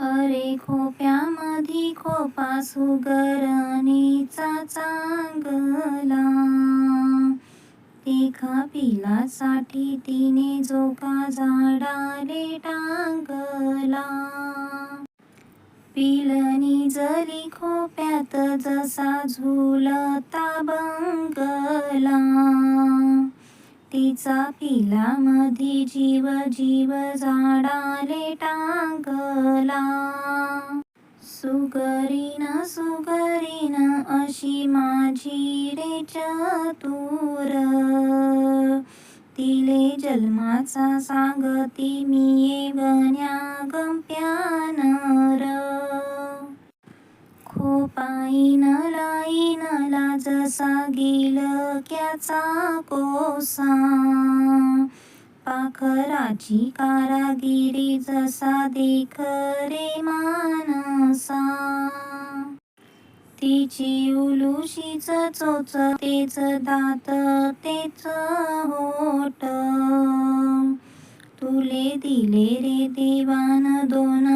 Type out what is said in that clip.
अरे खोप्यामधी खोपा सुगरणीचा चांगला. एका पिलासाठी तिने जोका झाडाले टांगला. पिलनी जली खोप्यात जसा झुलता बंगला. तिचा पिलामधी जीव जीव झाडाले टांगला. सुगरीन सुगरीन अशी माझी रे चतुर. तिले जन्माचा सांगती मी येगण्या गंप्यानर. खोपाईन लाई जसा गिलक्याचा कोसा पाखराची कारागिरी जसा देख रे मानसा. तिची उलुशीच चोच तेच दात तेच होट. तुले दिले रे देवान दोन